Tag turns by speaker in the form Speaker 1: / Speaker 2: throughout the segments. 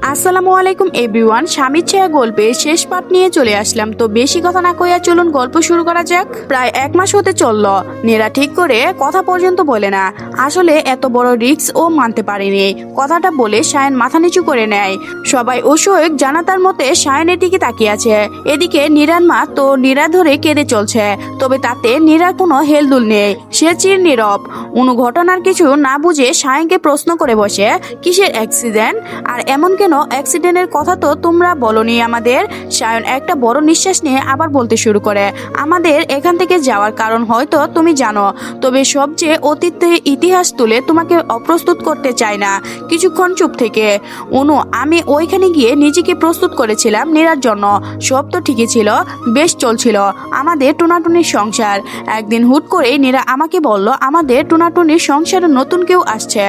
Speaker 1: আসসালামু আলাইকুম, এভরিওয়ান। স্বামীর ছায়া গল্পে শেষ পাঠ নিয়ে চলে আসলাম। তো বেশি কথা না কইয়া চলুন গল্প শুরু করা যাক। প্রায় এক মাস হতে চলল। নীরা ঠিক করে কথা পর্যন্ত বলে না। আসলে এত বড় রিস্ক ও মানতে পারেনি। কথাটা বলে সায়ন মাথা নিচু করে নেয়। সবাই অসহায়ক জানাতার মতে সায়নের দিকে তাকিয়ে আছে। এদিকে নীরার মা তো নীরা ধরে কেঁদে চলছে। তবে তাতে নীরার কোনো হেলদুল নেই। সে চির নীরব। অনু ঘটনার কিছু না বুঝে সায়নকে প্রশ্ন করে বসে, কিসের অ্যাক্সিডেন্ট আর এমন কেন অ্যাক্সিডেন্টের কথা তো তোমরা বলনি আমাদের? সায়ন একটা বড় নিঃশ্বাস নিয়ে আবার বলতে শুরু করে। আমাদের এখান থেকে যাওয়ার কারণ হয়তো তুমি জানো, তবে সবচেয়ে অতীতের ইতিহাস তুলে তোমাকে অপ্রস্তুত করতে চাই না। কিছুক্ষণ চুপ থেকে। অনু, আমি ওইখানে গিয়ে নিজেকে প্রস্তুত করেছিলাম নীরার জন্য। সব তো ঠিকই ছিল, বেশ চলছিল। আমাদের টুনাটুনির সংসার। একদিন হুট করে নীরা আমাকে বলল, আমাদের টুনাটুনির সংসারে নতুন কেউ আসছে।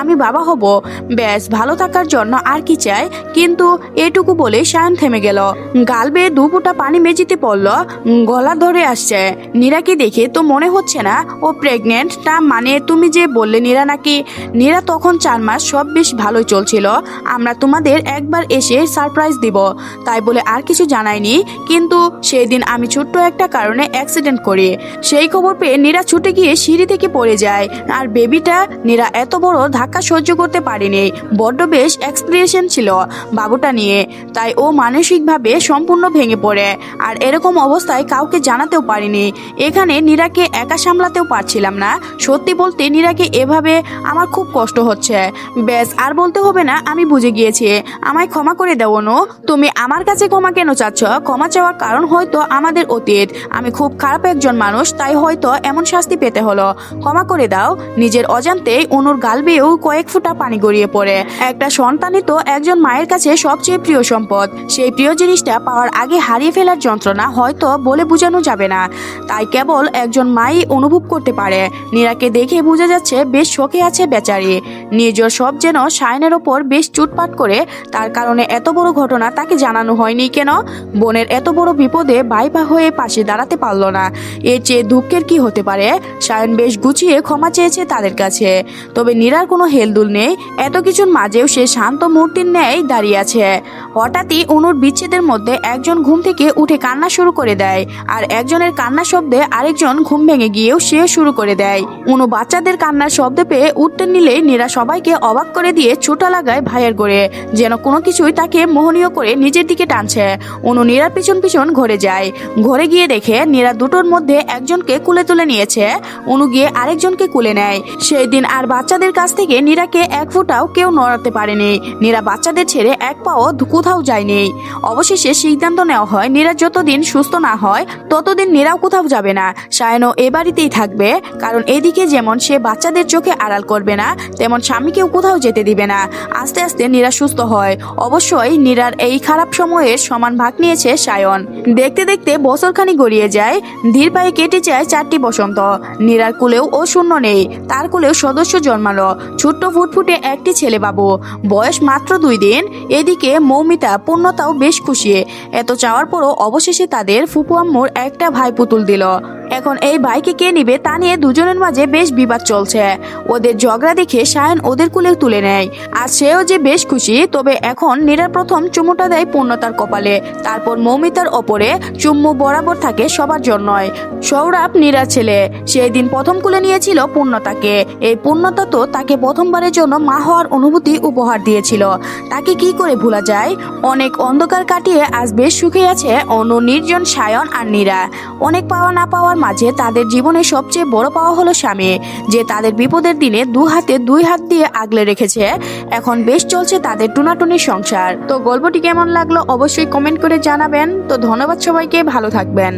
Speaker 1: আমি বাবা হব। ব্যাস, ভালো থাকার জন্য আর কি চাই কিন্তু এটুকু বলে সায়ন থেমে গেল। গাল বেয়ে দু ফোঁটা পানি মেঝিতে পড়ল, গলা ধরে আসছে। নীরাকে দেখে তো মনে হচ্ছে না, ও প্রেগনেন্ট তা মানে তুমি যে বললে নীরা নাকি? নীরা তখন চার মাস সব বেশ ভালোই চলছিল। আমরা তোমাদের একবার এসে সারপ্রাইজ দিব। তাই বলে আর কিছু জানাইনি কিন্তু সেই দিন আমি ছোট্ট একটা কারণে অ্যাক্সিডেন্ট করি। সেই খবর পেয়ে নীরা ছুটে গিয়ে সিঁড়ি থেকে পড়ে যায়। আর বেবিটা নীরা এত বড় ধাক্কা সহ্য করতে পারেনি। বড্ড বেশ এক্সপ্রেশন ছিল বাবুটা নিয়ে। তাই ও মানসিকভাবে সম্পূর্ণ ভেঙে পড়ে। আর এরকম অবস্থায় কাউকে জানাতেও পারিনি। এখানে নীরাকে একা সামলাতেও পারছিলাম না। সত্যি বলতে নীরাকে এভাবে আমার খুব কষ্ট হচ্ছে। ব্যাস, আর বলতে হবে না, আমি বুঝে গিয়েছি। আমায় ক্ষমা করে দেও, অনু। তুমি আমার কাছে ক্ষমা কেন চাচ্ছ? ক্ষমা চাওয়ার কারণ হয়তো আমাদের অতীত। আমি খুব খারাপ একজন মানুষ, তাই হয়তো এমন শাস্তি পেতে হলো। ক্ষমা করে দাও। নিজের অজান্তেই অনুর গাল বেয়েও কয়েক ফোঁটা পানি গড়িয়ে পড়ে। একটা সন্তানই তো একজন মায়ের কাছে সবচেয়ে প্রিয় সম্পদ। সেই প্রিয় জিনিসটা পাওয়ার আগে হারিয়ে ফেলার যন্ত্রণা হয়তো বলে বোঝানো যাবে না। তাই কেবল একজন মাই অনুভব করতে পারে। নীরাকে দেখে বোঝা যাচ্ছে বেশ শোকে আছে বেচারি। নিজের সব যেন সায়নের ওপর বেশ চুটপাট করে। তার কারণে এত বড় ঘটনা তাকে জানানো হয়নি কেন? বোনের এত বড় বিপদে বাইপা হয়ে পাশে দাঁড়াতে পারল না। এর চেয়ে দুঃখের কি হতে পারে? সায়ন বেশ গুছিয়ে ক্ষমা চেয়েছে তাদের কাছে। তবে নীরার কোনো হেলদুল নেই। এত কিছুর মাঝেও সে শান্ত মূর্তির ন্যায় দাঁড়িয়ে আছে। হঠাৎই অনুর বিচ্ছেদের মধ্যে একজন ঘুম থেকে উঠে কান্না শুরু করে দেয় আর একজনের কান্না শব্দে আরেকজন ঘুম ভেঙে গিয়েও সে শুরু করে দেয়। অনু বাচ্চাদের কান্নার শব্দ পেয়ে উঠতে নিলে নীরা সবাইকে অবাক করে দিয়ে ছোটা লাগায় ভাইয়ের করে যেন কোনো কিছুই তাকে মোহনীয় করে নিজের দিকে টানছে। অনু নীরার পিছন পিছন ঘরে যায়। ঘরে গিয়ে দেখে নীরা দুটোর মধ্যে একজনকে কুলে তুলে নিয়েছে। অনু গিয়ে আরেকজনকে কুলে নেয়। সেই দিন আর বাচ্চাদের কাছ থেকে নীরাকে এক ফুটাও কেউ নড়াতে পারেনি। নীরা বাচ্চাদের ছেড়ে এক পাও কোথাও যায়নি। অবশেষে সিদ্ধান্ত নেওয়া হয়, নীরা যতদিন সুস্থ না হয়, ততদিন নীরাও কোথাও যাবে না। সায়নও এ বাড়িতেই থাকবে, কারণ এদিকে যেমন সে বাচ্চাদের চোখে আড়াল করবে না, তেমন স্বামীকেও কোথাও যেতে দিবে না। আস্তে আস্তে নীরা সুস্থ হয়। অবশ্যই নীরার এই খারাপ সময়ের সমান ভাগ নিয়েছে সায়ন। দেখতে দেখতে বছরখানি গড়িয়ে যায়, ধীর পায়ে কেটে যায় চারটি বসন্ত। নীরার কুলেও ও শূন্য নেই, তার কুলেও সদস্য জন্মালো। ছোট্ট ফুটফুটে একটি ছেলে বাবু বয়স মাত্র দুই দিন। এদিকে মৌমিতা পূর্ণতাও বেশ খুশি। এত চাওয়ার পরও অবশেষে তাদের ফুপু আম্মুর একটা ভাই পুতুল দিল। এখন এই ভাইকে কে নিবে তা নিয়ে দুজনের মাঝে বেশ বিবাদ চলছে। ওদের ঝগড়া দেখে সায়ন ওদের কুলে তুলে নেয়। আর সেও যে বেশ খুশি, তবে এখন নীরার প্রথম চুমুটা দেয় পূর্ণতার কপালে। তারপর মৌমিতার ওপরে চুম্মু বরাবর থাকে সবার জন্যই। সৌরভ নীরার ছেলে। সেই দিন প্রথম কুলে নিয়েছিল পূর্ণতাকে। এই পূর্ণতা তো তাকে প্রথমবারের জন্য মা হওয়ার অনুভূতি উপহার দিয়েছিল। তাকে কি করে ভোলা যায়? অনেক অন্ধকার কাটিয়ে আজ বেশ সুখে আছে অনু, নির্জন, সায়ন আর নীরা। অনেক পাওয়া না পাওয়ার মাঝে তাদের জীবনে সবচেয়ে বড় পাওয়া হলো স্বামী, যে তাদের বিপদের দিনে দু হাতে দুই হাত দিয়ে আগলে রেখেছে। এখন বেশ চলছে তাদের টুনাটুনির সংসার। তো গল্পটি কেমন লাগল অবশ্যই কমেন্ট করে জানাবেন। তো ধন্যবাদ সবাইকে, ভালো থাকবেন।